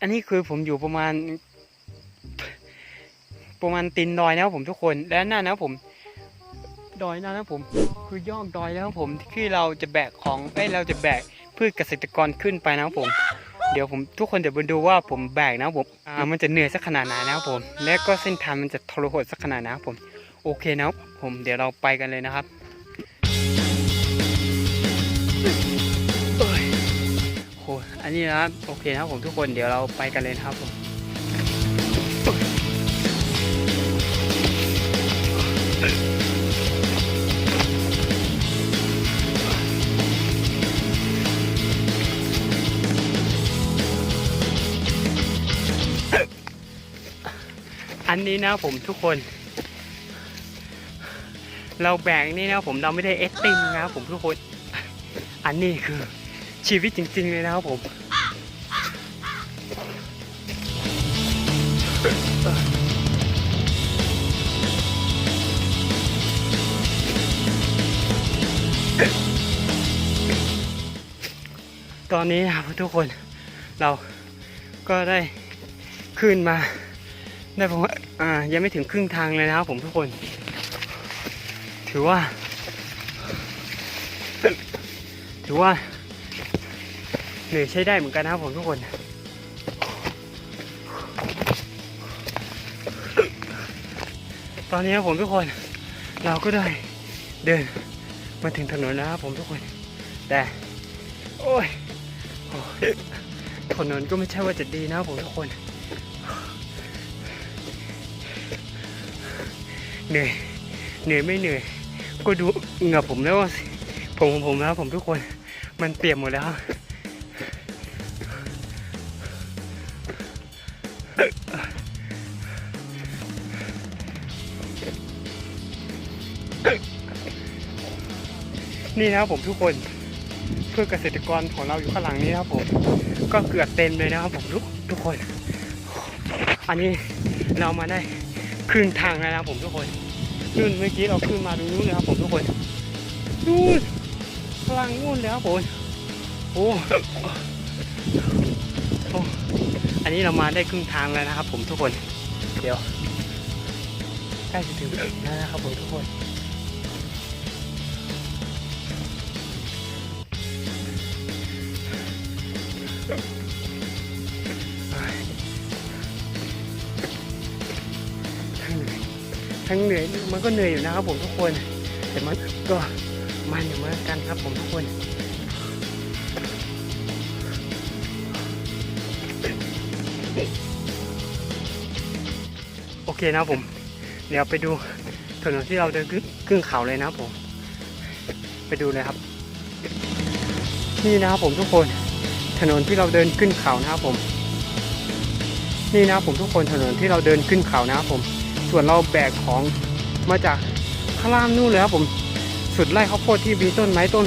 อันนี้คือผมอยู่ประมาณ ประมาณตีนดอยนะครับผมทุกคน และนั่นะครับผม ดอยหนั่นะครับผม คือยอดดอยแล้วครับผมที่เราจะแบกของเอ้ยเราจะแบกพืชเกษตรกรขึ้นไปนะครับผม เดี๋ยวผมทุกคนเดี๋ยวมาดูว่าผมแบกนะครับผมอ่ามันจะเหนื่อยสักขนาดไหนนะครับผม และก็เส้นทางมันจะทรหดสักขนาดไหนะครับผม โอเคนะครับผมเดี๋ยวเราไปกันเลยนะครับ นนี้นะครับโอเคนะครับผมทุกคนเดี๋ยวเราไปกันเลยครับผมอันนี้นะผมทุกคน เราแบ่งนี่นะผมเราไม่ได้เอสติงนะครับผมทุกคน อันนี้คือ ชีวิตจริง ๆ เลยนะครับผม ตอนนี้นะครับทุกคนเราก็ได้ขึ้นมา ได้ผมว่าอ่ายังไม่ถึงครึ่งทางเลยนะครับผมทุกคน ถือว่า ถือว่า เหนื่อยใช้ได้เหมือนกันนะครับผมทุกคน ตอนนี้ครับผมทุกคน เราก็ได้เดินมาถึงถนนแล้วครับผมทุกคน แต่โอ้ยถนนก็ไม่ใช่ว่าจะดีนะครับผมทุกคน เหนื่อยเหนื่อยไม่เหนื่อยก็ดูเหงื่อผมแล้วผมของผมแล้วผมทุกคน มันเปียกหมดแล้ว นี่นะครับผมทุกคนเพื่อเกษตรกรของเราอยู่ข้างหลังนี้นะครับผม ก็เกือบเต็มเลยนะครับผมทุกทุกคน อันนี้เรามาได้ครึ่งทางแล้วนะครับผมทุกคนนู่นเมื่อกี้เราขึ้นมาดูนู้นเลยครับผมทุกคนนู่นพลังนู่นเลยครับผมโอ้ อันนี้เรามาได้ครึ่งทางแล้วนะครับ ผมทุกคน เดี๋ยวใกล้จะถึงแล้วนะครับผมทุกคน ทั้งเหนื่อยทั้งเหนื่อยมันก็เหนื่อยอยู่นะครับผมทุกคน แต่มันก็มันอยู่เหมือนกันครับผมทุกคน โอเคนะผม เดี๋ยวไปดูถนนที่เราเดินขึ้นเขาเลยนะผม ไปดูเลยครับ นี่นะครับผมทุกคนถนนที่เราเดินขึ้นเขานะครับผม นี่นะครับผมทุกคนถนนที่เราเดินขึ้นเขานะครับผม ส่วนเราแบกของมาจากข้างล่างนู่นเลยครับผมสุดไร่ข้าวโพดที่มีต้นไม้ต้น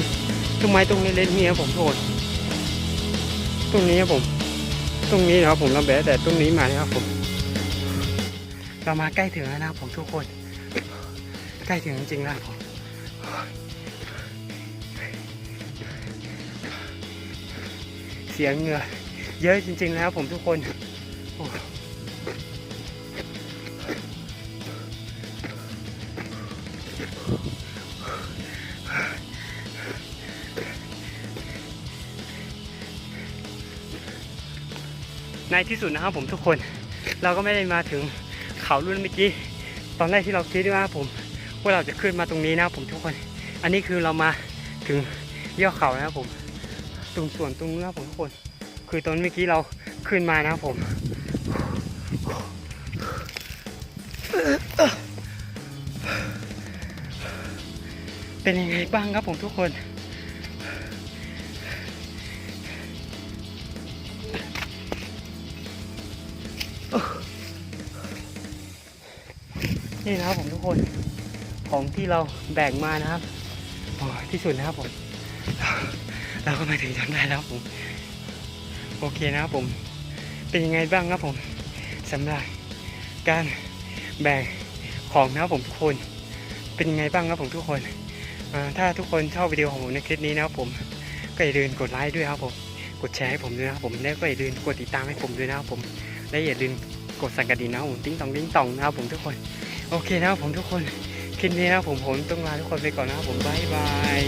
ต้นไม้ตรงนี้เล็กนี่ครับผมโทษตรงนี้ครับผม ตรงนี้นะครับผมเราแบะแต่ตรงนี้มานะครับผมเรามาใกล้ถึงแล้วนะครับผมทุกคน ใกล้ถึงจริงๆแล้วผมเสียงเหงื่อเยอะจริง ๆ แล้วครับผมทุกคน ในที่สุดนะครับผมทุกคน เราก็ไม่ได้มาถึงเขารุ่นเมื่อกี้ ตอนแรกที่เราคิดว่าผมว่าเราจะขึ้นมาตรงนี้นะครับผมทุกคน อันนี้คือเรามาถึงยอดเขานะครับผม ตรงส่วนตรงนู้นนะผมทุกคน คือตอนเมื่อกี้เราขึ้นมานะครับผมเป็นยังไงบ้างครับผมทุกคน นี่นะครับผมทุกคนของที่เราแบ่งมานะครับโอ้ที่สุดนะครับผมเราก็มาถึงจนได้แล้วผมโอเคนะครับผมเป็นยังไงบ้างครับผมสำหรับการแบ่งของนะครับผมทุกคนเป็นยังไงบ้างครับผมทุกคนถ้าทุกคนชอบวิดีโอของผมในคลิปนี้นะครับผมก็อย่าลืมกดไลค์ด้วยครับผมกดแชร์ให้ผมด้วยนะครับผมแล้วก็อย่าลืมกดติดตามให้ผมด้วยนะครับผมและอย่าลืมกดสั่นกระดิ่งนะครับผมติ้งตองติ้งตองนะครับผมทุกคน โอเคนะครับผมทุกคนคลิปนี้นะครับผมผมต้องลาทุกคนไปก่อนนะครับผมบายบาย